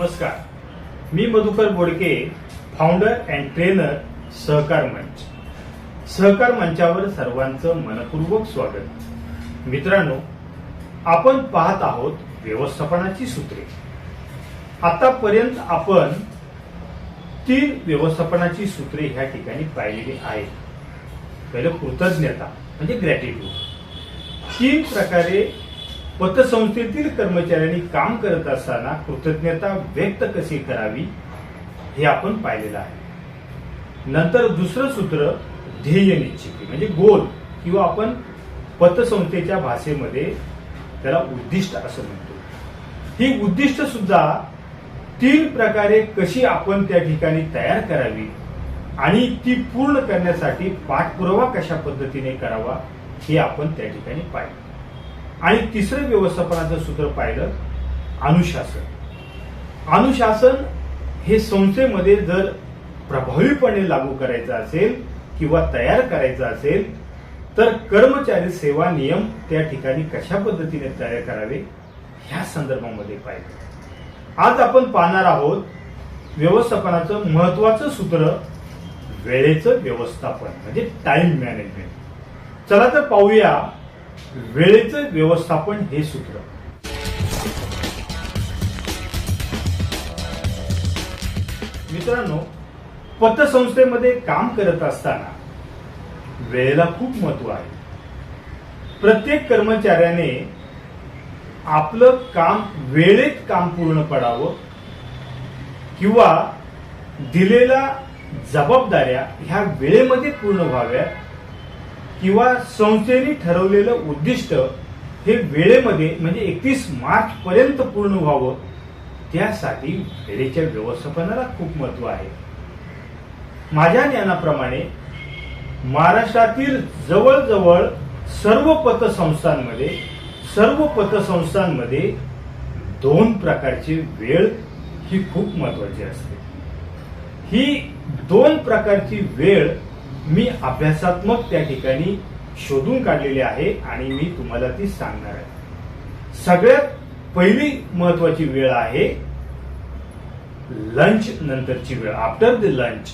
नमस्कार. मी Madhukar Bodke founder and trainer Sahakar Manch. Sahakar मंचावर सर्वांचं मनपूर्वक स्वागत. मित्रांनो आपण पाहत आहोत व्यवस्थापनाची सूत्रे. आतापर्यंत आपण तीन व्यवस्थापनाची सूत्रे ह्या ठिकाणी पाहिलेली आहेत. पहिलं कृतज्ञता म्हणजे ग्रॅटिट्यूड तीन प्रकारे पतसंस्थेतील कर्मचाऱ्यांनी काम करत असताना कृतज्ञता व्यक्त कशी करावी हे आपण पाहिलेलं आहे. नंतर दुसरं सूत्र ध्येय निश्चिती म्हणजे गोल किंवा आपण पतसंस्थेच्या भाषेमध्ये त्याला उद्दिष्ट असं म्हणतो. ही उद्दिष्ट सुद्धा तीन प्रकारे कशी आपण त्या ठिकाणी तयार करावी आणि ती पूर्ण करण्यासाठी पाठपुरावा कशा पद्धतीने करावा हे आपण त्या ठिकाणी पाहिलं. आणि तिसरं व्यवस्थापनाचं सूत्र पाहिलं अनुशासन. अनुशासन हे संस्थेमध्ये जर प्रभावीपणे लागू करायचं असेल किंवा तयार करायचं असेल तर कर्मचारी सेवा नियम त्या ठिकाणी कशा पद्धतीने तयार करावे ह्या संदर्भामध्ये पाहिजे आज आपण पाहणार आहोत व्यवस्थापनाचं महत्वाचं सूत्र वेळेचं व्यवस्थापन म्हणजे टाइम मॅनेजमेंट चला तर पाहूया वेळेचं व्यवस्थापन हे सूत्र. मित्रांनो पतसंस्थेमध्ये काम करत असताना वेळेला खूप महत्त्व आहे. प्रत्येक कर्मचाऱ्याने आपलं काम वेळेत काम पूर्ण पडावं किंवा दिलेल्या जबाबदाऱ्या ह्या वेळेमध्ये पूर्ण व्हाव्या किंवा संस्थेने ठरवलेलं उद्दिष्ट हे वेळेमध्ये म्हणजे एकतीस मार्च पर्यंत पूर्ण व्हावं त्यासाठी वेळेच्या व्यवस्थापनाला खूप महत्त्व आहे. माझ्या ज्ञानाप्रमाणे महाराष्ट्रातील जवळजवळ सर्व पतसंस्थांमध्ये सर्व पतसंस्थांमध्ये दोन प्रकारची वेळ ही खूप महत्वाची असते. ही दोन प्रकारची वेळ मी अभ्यासात्मक त्या ठिकाणी शोधून काढलेली आहे आणि मी तुम्हाला ती सांगणार आहे. सगळ्यात पहिली महत्वाची वेळ आहे लंच नंतरची वेळ. आफ्टर द लंच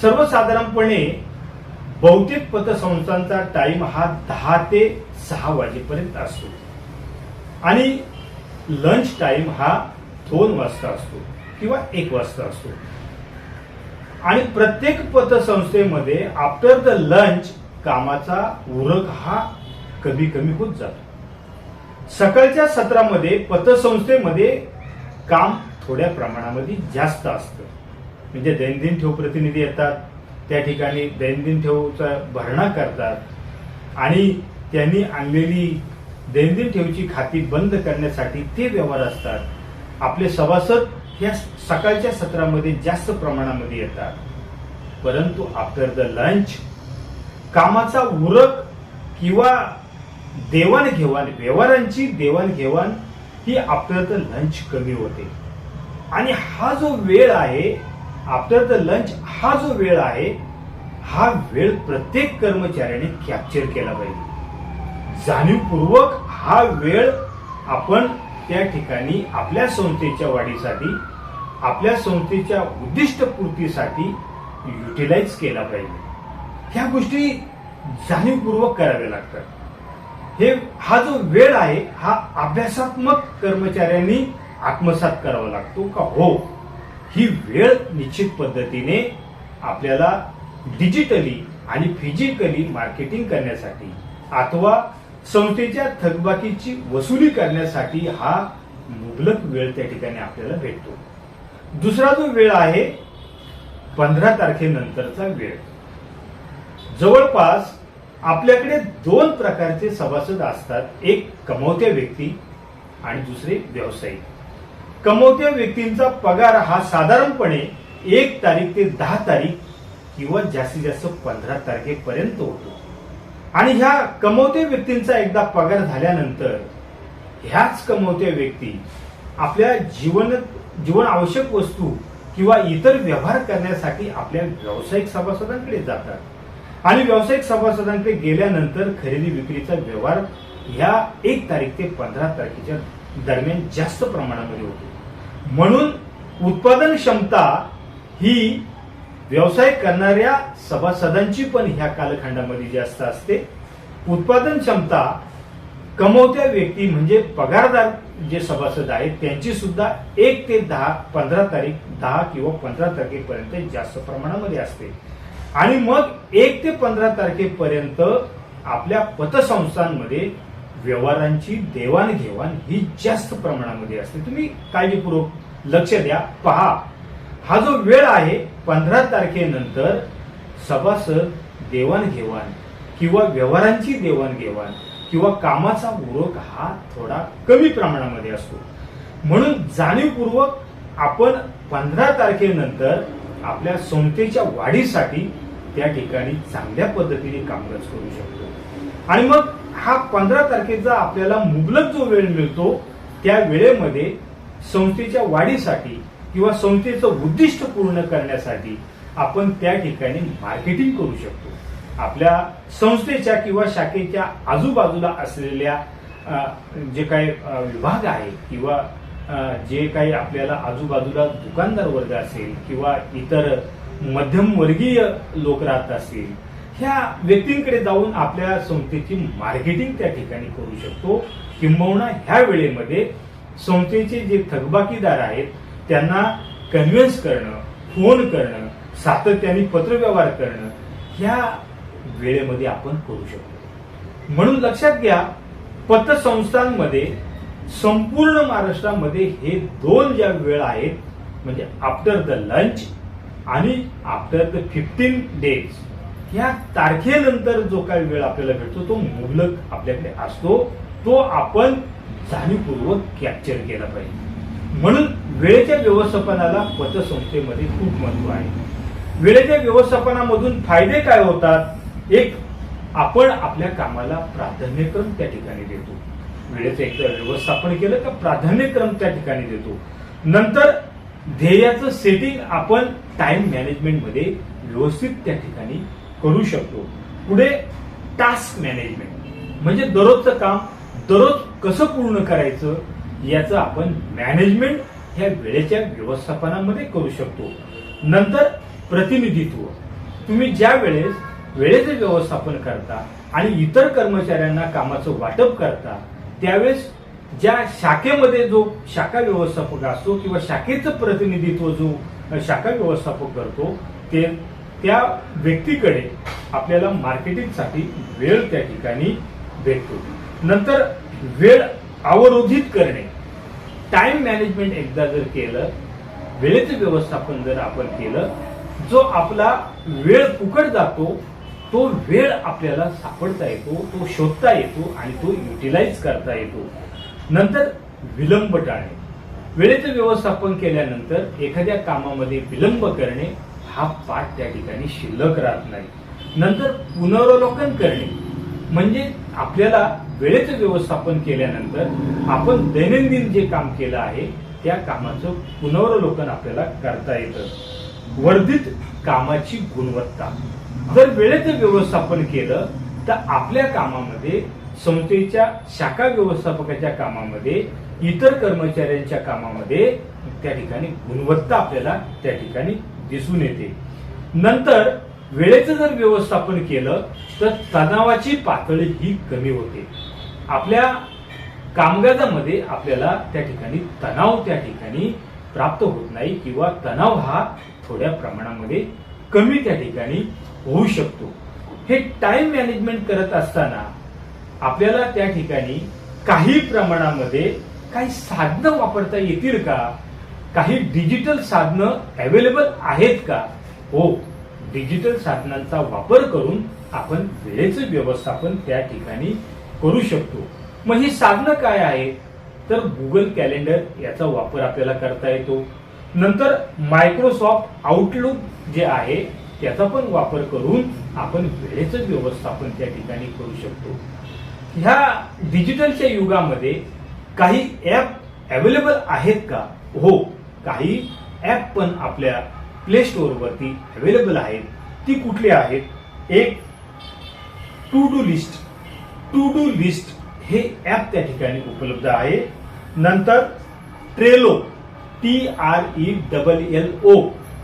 सर्वसाधारणपणे बहुतेक पतसंस्थांचा टाइम हा दहा ते सहा वाजेपर्यंत असतो. आणि लंच टाइम हा दोन वाजता असतो किंवा एक वाजता असतो. आणि प्रत्येक पतसंस्थेमध्ये आफ्टर द लंच कामाचा उरक हा कमी कमी होत जातो. सकाळच्या सत्रामध्ये पतसंस्थेमध्ये काम थोड्या प्रमाणामध्ये जास्त असतं. म्हणजे दैनंदिन ठेव प्रतिनिधी येतात त्या ठिकाणी दैनंदिन ठेवचा भरणा करतात आणि त्यांनी आणलेली दैनंदिन ठेवची खाती बंद करण्यासाठी ते व्यवहार असतात. आपले सभासद ह्या सकाळच्या सत्रामध्ये जास्त प्रमाणामध्ये येतात. परंतु आफ्टर द लंच कामाचा उरक किंवा देवाणघेवाण व्यवहारांची देवाणघेवाण ही आफ्टर द लंच कमी होते. आणि हा जो वेळ आहे आफ्टर द लंच हा जो वेळ आहे हा वेळ प्रत्येक कर्मचाऱ्याने कॅप्चर केला पाहिजे. जाणीवपूर्वक हा वेळ आपण त्या ठिकाणी आपल्या संस्थेच्या वाढीसाठी आपल्या संस्थेच्या उद्दिष्टपूर्तीसाठी युटिलाइज केला पाहिजे. ह्या गोष्टी जाणीवपूर्वक कराव्या लागतात. हे हा जो वेळ आहे हा अभ्यासात्मक कर्मचाऱ्यांनी आत्मसात करावा लागतो का? हो. ही वेळ निश्चित पद्धतीने आपल्याला डिजिटली आणि फिजिकली मार्केटिंग करण्यासाठी अथवा संस्थेच्या थकबाकीची वसुली करण्यासाठी हा मुबलक वेळ त्या ठिकाणी आपल्याला भेटतो. दुसरा जो वेळ आहे पंधरा तारखेनंतरचा वेळ. जवळपास आपल्याकडे दोन प्रकारचे सभासद असतात. एक कमवत्या व्यक्ती आणि दुसरे व्यावसायिक कमवत्या व्यक्तींचा पगार हा साधारणपणे एक तारीख ते दहा तारीख किंवा जास्तीत जास्त पंधरा तारखेपर्यंत होतो. आणि ह्या कमवत्या व्यक्तींचा एकदा पगार झाल्यानंतर ह्याच कमवत्या व्यक्ती आपल्या जीवन जीवन आवश्यक वस्तू किंवा इतर व्यवहार करण्यासाठी आपल्या व्यावसायिक सभासदांकडे जातात. आणि व्यावसायिक सभासदांकडे गेल्यानंतर खरेदी विक्रीचा व्यवहार ह्या एक तारीख ते पंधरा तारखेच्या दरम्यान जास्त प्रमाणामध्ये होतो. म्हणून उत्पादन क्षमता ही व्यवसाय करणाऱ्या सभासदांची पण ह्या कालखंडामध्ये जास्त असते. उत्पादन क्षमता कमवत्या व्यक्ती म्हणजे पगारदार जे सभासद आहेत त्यांची सुद्धा एक ते दहा पंधरा तारीख दहा किंवा पंधरा तारखेपर्यंत जास्त प्रमाणामध्ये असते. आणि मग एक ते पंधरा तारखेपर्यंत आपल्या पतसंस्थांमध्ये व्यवहारांची देवाणघेवाण ही जास्त प्रमाणामध्ये असते. तुम्ही काळजीपूर्वक लक्ष द्या पहा. हा जो वेळ आहे पंधरा तारखेनंतर सभासद देवाणघेवाण किंवा व्यवहारांची देवाणघेवाण किंवा कामाचा उरक हा थोडा कमी प्रमाणामध्ये असतो. म्हणून जाणीवपूर्वक आपण पंधरा तारखेनंतर आपल्या संस्थेच्या वाढीसाठी त्या ठिकाणी चांगल्या पद्धतीने कामकाज करू शकतो. आणि मग हा पंधरा तारखेचा आपल्याला मुबलक जो वेळ मिळतो त्या वेळेमध्ये संस्थेच्या वाढीसाठी किंवा संस्थेचं उद्दिष्ट पूर्ण करण्यासाठी आपण त्या ठिकाणी मार्केटिंग करू शकतो. आपल्या संस्थेच्या किंवा शाखेच्या आजूबाजूला असलेल्या जे काही विभाग आहे किंवा जे काही आपल्याला आजूबाजूला दुकानदार वर्ग असेल किंवा इतर मध्यमवर्गीय लोक राहत असतील ह्या व्यक्तींकडे जाऊन आपल्या संस्थेची मार्केटिंग त्या ठिकाणी करू शकतो. किंबहुना ह्या वेळेमध्ये संस्थेचे जे थकबाकीदार आहेत त्यांना कन्व्हिन्स करणं फोन करणं सातत्याने पत्रव्यवहार करणं ह्या वेळेमध्ये आपण करू शकतो. म्हणून लक्षात घ्या पतसंस्थांमध्ये संपूर्ण महाराष्ट्रामध्ये हे दोन ज्या वेळ आहेत म्हणजे आफ्टर द लंच आणि आफ्टर द फिफ्टीन डेज या तारखेनंतर जो काही वेळ आपल्याला भेटतो तो मुबलक आपल्याकडे असतो तो आपण जाणीवपूर्वक कॅप्चर केला पाहिजे. म्हणून वेळेच्या व्यवस्थापनाला पतसंस्थेमध्ये खूप महत्त्व आहे. वेळेच्या व्यवस्थापनामधून फायदे काय होतात? एक आपण आपल्या कामाला प्राधान्यक्रम त्या ठिकाणी देतो. वेळेचं एकतर व्यवस्थापन केलं तर प्राधान्यक्रम त्या ठिकाणी देतो. नंतर ध्येयाचं सेटिंग आपण टाइम मॅनेजमेंटमध्ये व्यवस्थित त्या ठिकाणी करू शकतो. पुढे टास्क मॅनेजमेंट म्हणजे दररोजचं काम दररोज कसं पूर्ण करायचं याचं आपण मॅनेजमेंट ह्या वेळेच्या व्यवस्थापनामध्ये करू शकतो. नंतर प्रतिनिधित्व. तुम्ही ज्या वेळेस वेळेचे व्यवस्थापन करता आणि इतर कर्मचाऱ्यांना कामाचं वाटप करता त्यावेळेस ज्या शाखेमध्ये जो शाखा व्यवस्थापक असतो किंवा शाखेचं प्रतिनिधित्व जो शाखा व्यवस्थापक करतो ते त्या व्यक्तीकडे आपल्याला मार्केटिंगसाठी वेळ त्या ठिकाणी भेटतो. नंतर वेळ अवरोधित करणे. टाइम मॅनेजमेंट एकदा जर केलं वेळेचं व्यवस्थापन जर आपण केलं जो आपला वेळ फुकट जातो तो वेळ आपल्याला सापडता येतो तो शोधता येतो आणि तो युटिलाइज करता येतो. नंतर विलंब टाळणे. वेळेचं व्यवस्थापन केल्यानंतर एखाद्या कामामध्ये विलंब करणे हा पाठ त्या ठिकाणी शिल्लक राहत नाही. नंतर पुनरावलोकन करणे. म्हणजे आपल्याला वेळेचं व्यवस्थापन केल्यानंतर आपण दैनंदिन जे काम केलं आहे त्या कामाचं पुनरावलोकन आपल्याला करता येतं. वर्धित कामाची गुणवत्ता. जर वेळेचं व्यवस्थापन केलं तर आपल्या कामामध्ये संस्थेच्या शाखा व्यवस्थापकाच्या कामामध्ये इतर कर्मचाऱ्यांच्या कामामध्ये त्या ठिकाणी गुणवत्ता आपल्याला त्या ठिकाणी दिसून येते. नंतर वेळेचं जर व्यवस्थापन केलं तर तणावाची पातळी ही कमी होते. आपल्या कामकाजामध्ये आपल्याला त्या ठिकाणी तणाव त्या ठिकाणी प्राप्त होत नाही किंवा तणाव हा थोड्या प्रमाणामध्ये कमी त्या ठिकाणी होऊ शकतो. हे टाइम मॅनेजमेंट करत असताना आपल्याला त्या ठिकाणी काही प्रमाणामध्ये काही साधनं वापरता येतील का? काही डिजिटल साधनं अवेलेबल आहेत का? हो डिजिटल साधनांचा वापर करून आपण वेळेचं व्यवस्थापन त्या ठिकाणी करू शकतो. मग ही साधनं काय आहेत? तर गुगल कॅलेंडर याचा वापर आपल्याला करता येतो. नंतर मायक्रोसॉफ्ट आउटलुक जे आहे त्याचा पण वापर करून आपण वेळेचं व्यवस्थापन त्या ठिकाणी करू शकतो. ह्या डिजिटलच्या युगामध्ये काही ऍप अवेलेबल आहेत का? हो काही ऍप पण आपल्या प्ले स्टोअरवरती अवेलेबल आहेत. ती कुठली आहेत? एक to do list to do list हे ऍप त्या ठिकाणी उपलब्ध आहे. नंतर Trello T R E double L O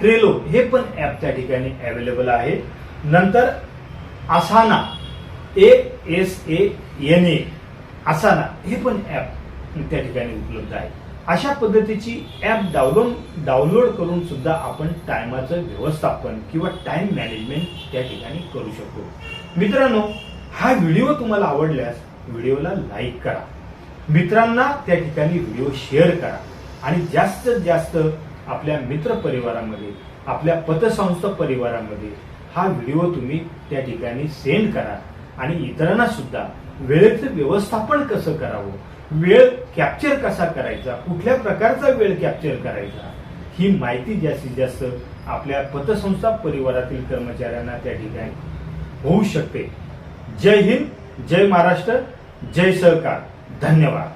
Trello हे पण ऍप त्या ठिकाणी अवेलेबल आहे. नंतर आसाना A S A N A आसाना हे पण ऍप त्या ठिकाणी उपलब्ध आहे. अशा पद्धतीची ऍप डाउनलोड डाउनलोड करून सुद्धा आपण टायमाचं व्यवस्थापन किंवा टाइम मॅनेजमेंट त्या ठिकाणी करू शकतो. मित्रांनो हा व्हिडिओ तुम्हाला आवडल्यास व्हिडिओला लाईक करा. मित्रांना त्या ठिकाणी व्हिडिओ शेअर करा. आणि जास्तीत जास्त आपल्या मित्र परिवारामध्ये आपल्या पतसंस्था परिवारामध्ये हा व्हिडिओ तुम्ही त्या ठिकाणी सेंड करा. आणि इतरांना सुद्धा वेळेचं व्यवस्थापन कसं करावं वेळ कॅप्चर कसा करायचा कुठल्या प्रकारचा वेळ कॅप्चर करायचा ही माहिती जास्तीत जास्त आपल्या पतसंस्था परिवारातील कर्मचाऱ्यांना त्या ठिकाणी होऊ शकते. जय हिंद जय महाराष्ट्र जय सहकार. धन्यवाद.